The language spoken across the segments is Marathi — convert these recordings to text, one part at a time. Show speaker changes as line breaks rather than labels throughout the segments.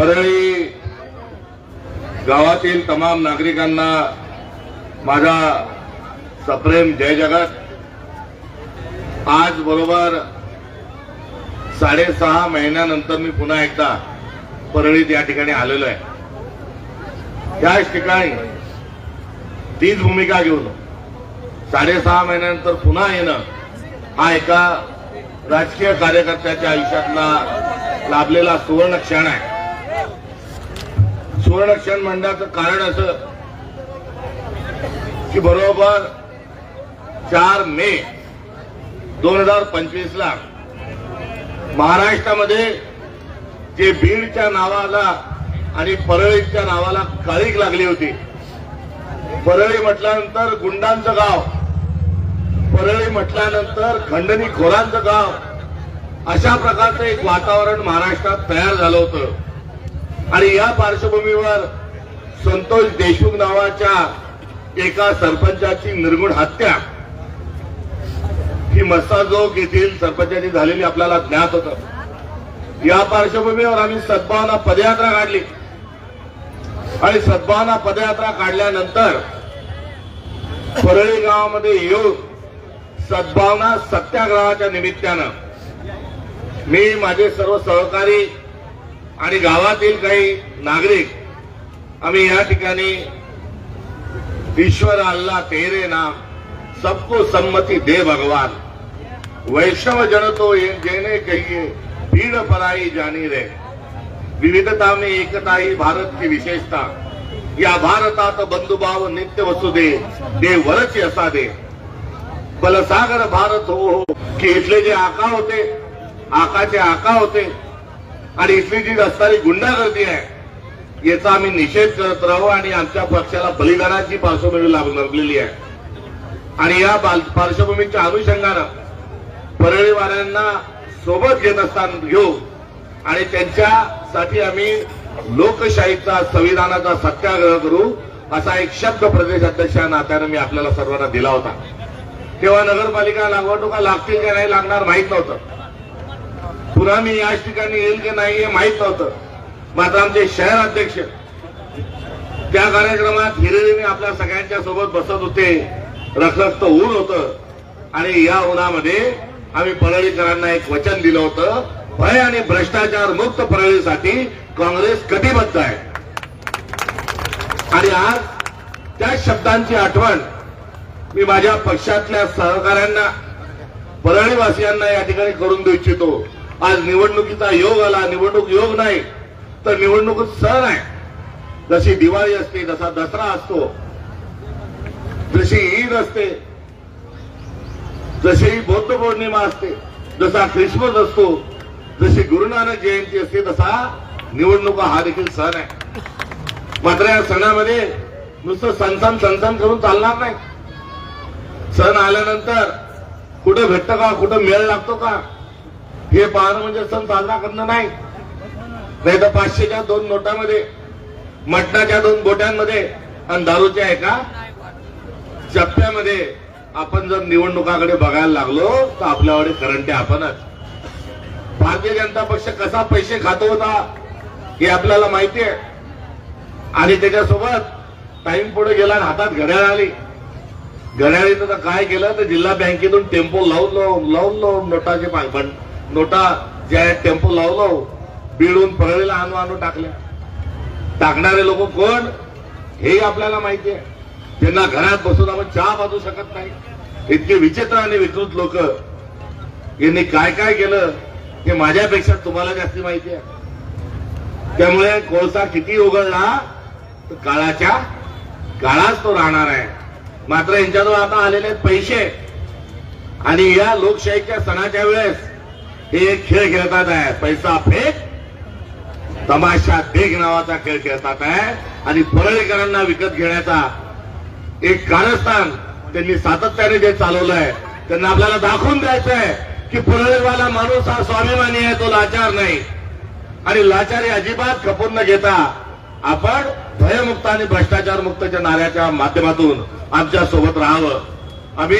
परळी गावातील तमाम नागरिकांना माझा सप्रेम जय जगत. आज बरोबर साडेसहा महिन्यानंतर मी पुन्हा एकदा परळीत या ठिकाणी आलेलो आहे. त्याच ठिकाणी तीच भूमिका घेऊन साडेसहा महिन्यानंतर पुन्हा येणं हा एका राजकीय कार्यकर्त्याच्या आयुष्यातला लाभलेला सुवर्ण क्षण आहे. सुवर्णक्षण म्हणण्याचं कारण असं की बरोबर चार मे दोन हजार पंचवीस ला महाराष्ट्रामध्ये जे बीडच्या नावाला आणि परळीच्या नावाला काळीक लागली होती. परळी म्हटल्यानंतर गुंडांचं गाव परळी म्हटल्यानंतर खंडणी खोरांचं गाव अशा प्रकारचं एक वातावरण महाराष्ट्रात तयार झालं होतं. आणि या पार्श्वभूमीवर संतोष देशमुख नावाच्या एका सरपंचाची निर्गुण हत्या ही मस्ताजोग येथील सरपंचाची झालेली आपल्याला ज्ञात होतं. या पार्श्वभूमीवर आम्ही सद्भावना पदयात्रा काढली. आणि सद्भावना पदयात्रा काढल्यानंतर परळी गावामध्ये येऊन सद्भावना सत्याग्रहाच्या निमित्तानं मी माझे सर्व सहकारी आणि गावातील काही नागरिक आम्ही या ठिकाणी ईश्वर अल्ला तेरे नाम सबको संमती दे भगवान। वैष्णव जन तो जेने कहिए भीड़ पराई जानी रे। विविधता में एकता ही भारत की विशेषता। या भारतात बंधुभाव नित्य वसुदे दे वरच असा दे। बलसागर भारत हो हो की इथले जे आका होते आकाचे आका होते आणि इथली जी असणारी गुंडागर्दी आहे याचा आम्ही निषेध करत राहू आणि आमच्या पक्षाला बलिदानाची पार्श्वभूमी लाभ लागलेली आहे. आणि या पार्श्वभूमीच्या अनुषंगानं परळीवाल्यांना सोबत घेत असताना घेऊ आणि त्यांच्यासाठी आम्ही लोकशाहीचा संविधानाचा सत्याग्रह करू असा एक शब्द प्रदेश अध्यक्ष या नात्यानं मी आपल्याला सर्वांना दिला होता. तेव्हा नगरपालिका निवडणुका लागतील का नाही लागणार माहीत नव्हतं. पुराने मी याच ठिकाणी येईल की नाही हे माहीत नव्हतं. मात्र आमचे शहर अध्यक्ष त्या कार्यक्रमात हिरिरीने आपल्या सगळ्यांच्या सोबत बसत होते. रखरखत ऊन होतं. आणि या उन्हामध्ये आम्ही परळीकरांना एक वचन दिलं होतं. भय आणि भ्रष्टाचार मुक्त परळीसाठी काँग्रेस कटिबद्ध आहे. आणि आज त्या शब्दांची आठवण मी माझ्या पक्षातल्या सहकाऱ्यांना परळीवासियांना या ठिकाणी करून देऊ इच्छितो. आज निवडणुकीचा योग आला निवडणूक योग नाही तर निवडणूक सण आहे. जशी दिवाळी असते जसा दसरा असतो. जशी ईद असते जशी बौद्ध पौर्णिमा असते जसा ख्रिसमस असतो जशी गुरुनानक जयंती असते तसा निवडणुका हा देखील सण आहे. मात्र या सणामध्ये नुसतं सणसण सणसण करून चालणार नाही. सण आल्यानंतर कुठं भेटतं का कुठं मेळ लागतो का हे पाहणं म्हणजे सण साजरा करणं नाही. नाही तर पाचशेच्या दोन नोटामध्ये मटणाच्या दोन बोट्यांमध्ये आणि दारूच्या एका चप्प्यामध्ये आपण जर निवडणुकाकडे बघायला लागलो तर आपल्याकडे करंटे आपणच. भारतीय जनता पक्ष कसा पैसे खातो होता हे आपल्याला माहिती आहे. आणि त्याच्यासोबत टाइम पुढे गेला आणि हातात घड्याळ आली. घड्याळीनं तर काय केलं तर जिल्हा बँकेतून टेम्पो लावून लावून लावून लावून नोटाचे पा- पण नोटा ज्या आहेत टेम्पो लावलो बिळून परळीला आणू आणू टाकल्या. टाकणारे लोक कोण? हे आपल्याला माहिती आहे त्यांना घरात बसून आपण चहा बाजू शकत नाही. इतके विचित्र आणि विकृत लोक. यांनी काय काय केलं हे माझ्यापेक्षा तुम्हाला जास्त माहिती आहे त्यामुळे कोळसा किती उघडला तर काळाच्या काळाच तो राहणार आहे. मात्र यांच्याजवळ आता आलेले आहेत पैसे. आणि या लोकशाहीच्या सणाच्या वेळेस हे एक खेळ खेळतात आहे. पैसा फेक तमाशा देख नावाचा खेळ खेळतात आहे. आणि परळीकरांना विकत घेण्याचा एक कारस्थान त्यांनी सातत्याने जे चालवलं आहे त्यांना आपल्याला दाखवून द्यायचं आहे की परळीवाला माणूस हा स्वाभिमानी आहे तो लाचार नाही. आणि लाचारी अजिबात खपून न घेता आपण भयमुक्त आणि भ्रष्टाचार मुक्तच्या नाऱ्याच्या माध्यमातून आमच्यासोबत राहावं. आम्ही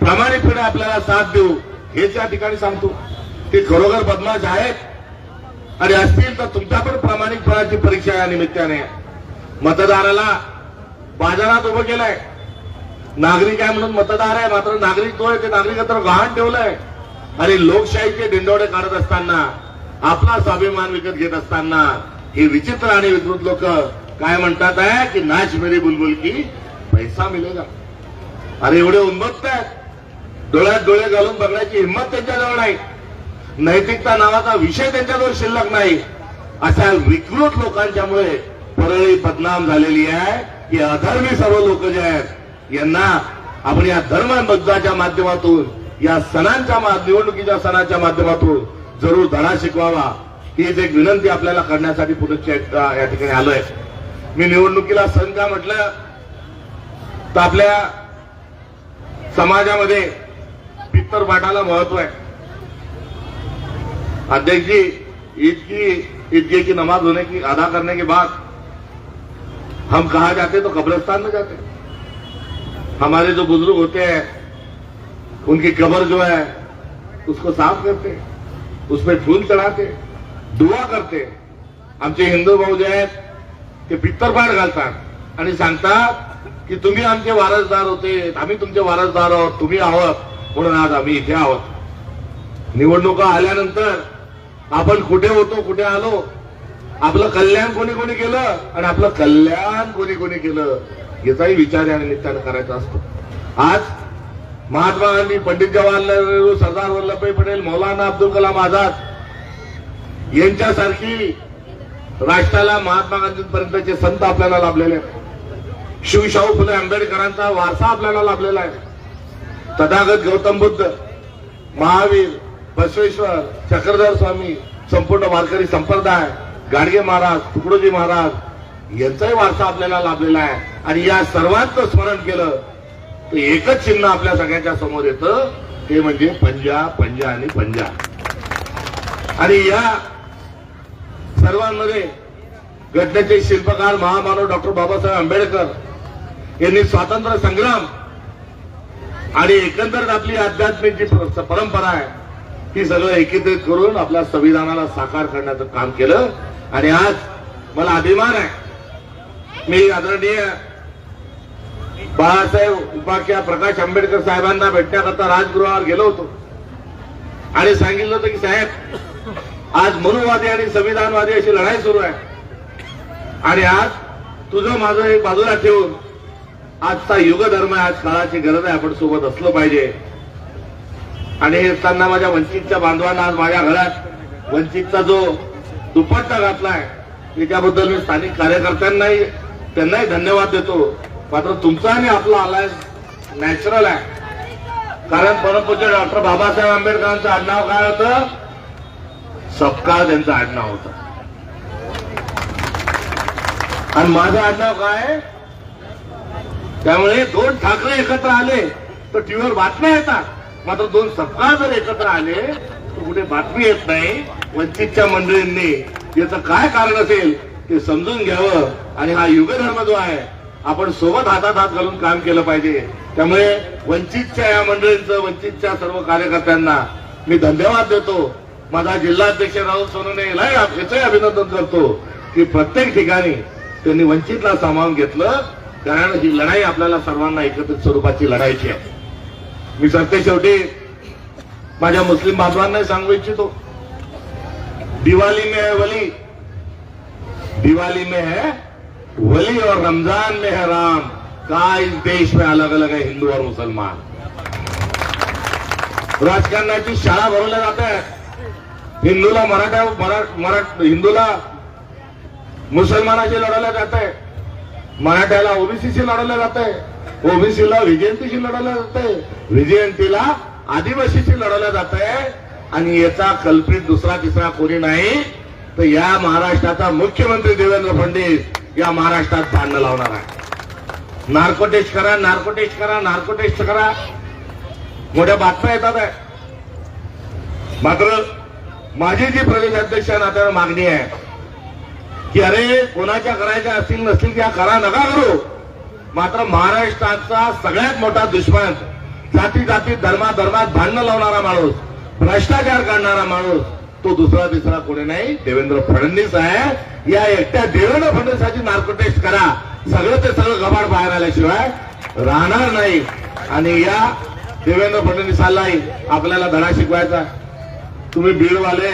प्रामाणिकपणे आपल्याला साथ देऊ हेच या ठिकाणी सांगतो. ते खरोखर बदमाश आहेत? आणि असतील तर तुमच्या पण प्रामाणिक प्रामाणिकपणाची परीक्षा या निमित्ताने. मतदाराला बाजारात उभं केलंय. नागरिक आहे म्हणून मतदार आहे मात्र नागरिक तो आहे ते नागरिकत्व गहाण ठेवलंय. आणि लोकशाहीचे दिंडोडे काढत असताना आपला स्वाभिमान विकत घेत असताना हे विचित्र आणि विकृत लोक काय म्हणतात आहे? की नाच मेरी बुलबुल की पैसा मिलेगा. अरे एवढे उन्मत्त आहेत. डोळ्यात डोळे घालून बघण्याची हिंमत त्यांच्याजवळ नाही. नैतिकता नावाचा विषय त्यांच्याजवळ शिल्लक नाही. अशा विकृत लोकांच्यामुळे परळी बदनाम झालेली आहे की अधर्मी सर्व लोक जे आहेत यांना आपण या धर्मबद्धाच्या माध्यमातून या सणांच्या निवडणुकीच्या सणाच्या माध्यमातून जरूर धडा शिकवावा. हीच एक विनंती आपल्याला करण्यासाठी पुनश्च या ठिकाणी आलोय. मी निवडणुकीला सण का म्हटलं? तर आपल्या समाजामध्ये पित्तर पाठाला महत्त्व आहे. अध्यक्ष जी ईद की ईदगे की नमाज होने की अदा करने के बाद हम कहा जाते तो कब्रिस्तान में जाते हमारे जो बुजुर्ग होते हैं उनकी कब्र जो है उसको साफ करते उसमें फूल चढ़ाते दुआ करते आमचे हिंदू भाऊ जे आहेत ते पित्तरपाठ घालतात आणि सांगतात की तुम्ही आमचे वारसदार होते आम्ही तुमचे वारसदार आहोत तुम्ही आहोत म्हणून आज आम्ही इथे आहोत. निवडणुका आल्यानंतर आपण कुठे होतो कुठे आलो? आपलं कल्याण कोणी कोणी केलं? आणि आपलं कल्याण कोणी कोणी केलं? याचाही विचार या निमित्तानं करायचा असतो. आज महात्मा गांधी पंडित जवाहरलाल नेहरू सरदार वल्लभभाई पटेल मौलाना अब्दुल कलाम आझाद यांच्यासारखी राष्ट्राला महात्मा गांधींपर्यंतचे संत आपल्याला लाभलेले आहेत. शिवशाहू फुले आंबेडकरांचा वारसा आपल्याला लाभलेला आहे. तथागत गौतम बुद्ध महावीर बसवेश्वर चक्रधर स्वामी संपूर्ण वारकरी संप्रदाय गाडगे महाराज तुकडोजी महाराज यांचाही वारसा आपल्याला लाभलेला आहे. आणि या सर्वांचं स्मरण केलं तर एकच चिन्ह आपल्या सगळ्यांच्या समोर येतं. ते म्हणजे पंजा पंजा आणि पंजा. आणि या सर्वांमध्ये घटनेचे शिल्पकार महामानव डॉक्टर बाबासाहेब आंबेडकर यांनी स्वातंत्र्य संग्राम आणि एकंदरीत आपली आध्यात्मिक जी परंपरा आहे ती सगळं एकत्रित करून आपल्या संविधानाला साकार करण्याचं काम केलं. आणि आज मला अभिमान आहे. मी आदरणीय बाळासाहेब उपाख्या प्रकाश आंबेडकर साहेबांना भेटण्याकरता राजगृहावर गेलो होतो. आणि सांगितलं होतं की साहेब आज मनुवादी आणि संविधानवादी अशी लढाई सुरू आहे. आणि आज तुझं माझं एक बाजूला ठेवून आजचा युग धर्म आहे आज काळाची गरज आहे. आपण सोबत असलं पाहिजे. आणि हे असताना माझ्या वंचितच्या बांधवांना आज माझ्या घरात वंचितचा जो दुपट्टा घातलाय त्याच्याबद्दल मी स्थानिक कार्यकर्त्यांनाही त्यांनाही धन्यवाद देतो. मात्र तुमचा आणि आपला आलाय नॅचरल आहे. कारण परमपूज्य डॉक्टर बाबासाहेब आंबेडकरांचं आडनाव काय होतं? सपकाळ त्यांचं आडनाव होतं. आणि माझं आडनाव काय? त्यामुळे दोन ठाकरे एकत्र आले तर टीव्हीवर बातम्या येतात. मात्र दोन सप्ताह जर एकत्र आले तर कुठे बातमी येत नाही. वंचितच्या मंडळींनी याचं काय कारण असेल ते समजून घ्यावं. आणि हा युगधर्म जो आहे आपण सोबत हातात हात घालून काम केलं पाहिजे. त्यामुळे वंचितच्या या मंडळींचं वंचितच्या सर्व कार्यकर्त्यांना मी धन्यवाद देतो. माझा जिल्हाध्यक्ष राहुल सोनवणे याचंही अभिनंदन करतो की प्रत्येक ठिकाणी त्यांनी वंचितला सामावून घेतलं. कारण ही लढाई आपल्याला सर्वांना एकत्रित स्वरूपाची लढायची आहे. मी सरते शेवटी माझ्या मुस्लिम बांधवांना सांगू इच्छितो. दिवाली में है वली. दिवाली में है वली और रमजान में है राम. का इस देश में अलग अलग है हिंदू और मुसलमान. राजकारणाची शाळा भरवल्या जात आहे. हिंदूला मराठा मरा हिंदूला मुसलमानाशी लढवल्या जात आहे. मराठ्याला ओबीसीशी लढवलं जात आहे. ओबीसीला व्हिजेंटीशी लढवलं जात आहे व्हिजेंटीला आदिवासीशी लढवलं जात आहे आणि याचा कल्पित दुसरा तिसरा कोणी नाही तर या महाराष्ट्राचा मुख्यमंत्री देवेंद्र फडणवीस या महाराष्ट्रात भांडणं लावणार आहे. नार्कोटेश करा नार्कोटेश करा नार्कोटेश करा. मोठ्या बातम्या येतात आहे. मात्र माझी जी प्रदेशाध्यक्ष अध्यक्ष मागणी आहे की अरे कोणाच्या करायच्या असतील नसतील त्या करा नका करू. मात्र महाराष्ट्राचा सगळ्यात मोठा दुश्मन जाती जाती धर्मा धर्मात भांडणं लावणारा माणूस भ्रष्टाचार करणारा माणूस तो दुसरा तिसरा कोणी नाही. देवेंद्र फडणवीस आहे. या एकट्या देवेंद्र फडणवीसाची नार्को टेस्ट करा. सगळं ते सगळं गबाड बाहेर आल्याशिवाय राहणार नाही. आणि या देवेंद्र फडणवीसालाही आपल्याला धडा शिकवायचा तुम्ही बीडवाले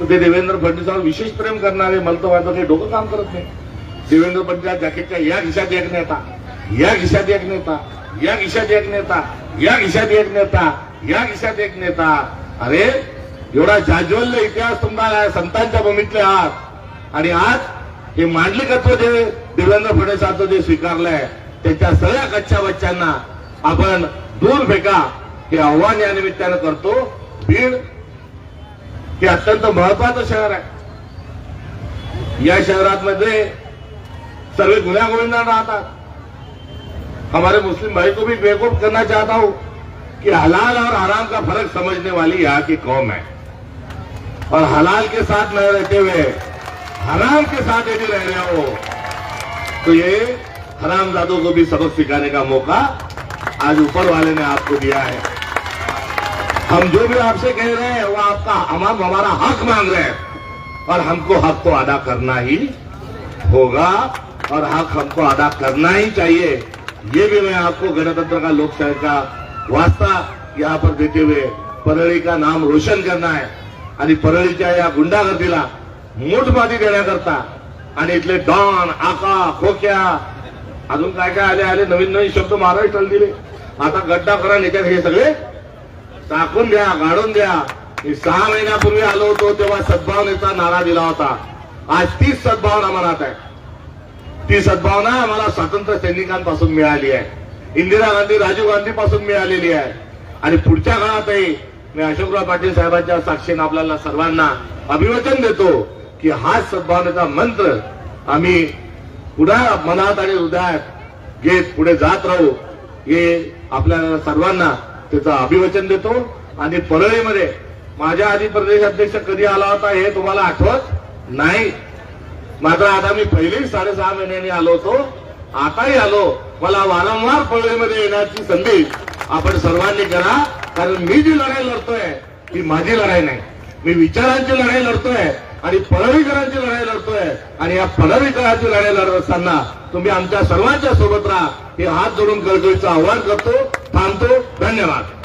तर ते देवेंद्र फडणवीसावर विशेष प्रेम करणारे मला तर वाटतं काही डोकं काम करत नाही. देवेंद्र फडणवीस जॅकेटच्या या खिशात एक नेता या खिशात एक नेता या खिशात एक नेता या खिशात एक नेता या खिशात एक नेता. अरे एवढा जाज्वल्य इतिहास तुम्हाला संतांच्या भूमीतले आहात. आणि आज हे मांडलिकत्व जे देवेंद्र फडणवीसांचं जे स्वीकारलंय त्याच्या सगळ्या कच्च्या बच्च्यांना आपण दूर फेका. हे आव्हान या निमित्तानं करतो. बीड हे अत्यंत महत्वाचं शहर आहे. या शहरात मध्ये सर्व गुन्ह्या गोविंदा राहतात हमारे मुस्लिम भाई को भी बेवकूफ़ करना चाहता हूँ कि हलाल और हराम का फ़र्क समझने वाली यहाँ की कौम है। और हलाल के साथ न रहते हुए, हराम के साथ यदि रह रहे हो तो ये हरामजादों को भी सबक सिखाने का मौका आज ऊपर वाले ने आपको दिया है। हम जो भी आपसे कह रहे हैं, वो आपका हम हम हमारा हक मांग रहे हैं। और हमको हक को अदा करना ही होगा। और हक हमको अदा करना ही चाहिए। ये भी मैं आपको गणतंत्र का लोकशाही का वास्ता यहाँ पर देते हुए परळी का नाम रोशन करना है। आणि परळीच्या या गुंडागर्दीला मोठमाती देण्याकरता आणि इथले डॉन आका खोक्या अजून काय काय आले आले नवीन नवीन शब्द महाराष्ट्राला दिले. आता गड्डा करा नेत्यात हे सगळे टाकून द्या गाडून द्या. मी सहा महिन्यापूर्वी आलो होतो तेव्हा सद्भावनेचा नारा दिला होता. आज तीच सद्भावना मनात आहे. ती सद्भावना आम्हाला स्वातंत्र्य सैनिकांपासून मिळाली आहे. इंदिरा गांधी राजीव गांधी पासून मिळालेली आहे. आणि पुढच्या काळातही मी अशोकराव पाटील साहेबांच्या साक्षीने आपल्याला सर्वांना अभिवचन देतो की हाच सद्भावनेचा मंत्र आम्ही पुन्हा मनात आणि हृदयात घेत पुढे जात राहू हे आपल्याला सर्वांना त्याचं अभिवचन देतो. आणि परळीमध्ये माझ्या आधी प्रदेश अध्यक्ष कधी आला होता हे तुम्हाला आठवत नाही? मात्र आता मी पहिलेही साडेसहा महिन्यांनी आलो होतो. आताही आलो. मला वारंवार परळीमध्ये येण्याची संधी आपण सर्वांनी करा. कारण मी जी लढाई लढतोय ती माझी लढाई नाही. मी विचारांची लढाई लढतोय आणि पळवीकरांची लढाई लढतोय. आणि या पळवीकरांची लढाई लढत असताना तुम्ही आमच्या सर्वांच्या सोबत राहा. हे हात जोडून गळगळीचं आव्हान करतो. थांबतो. धन्यवाद.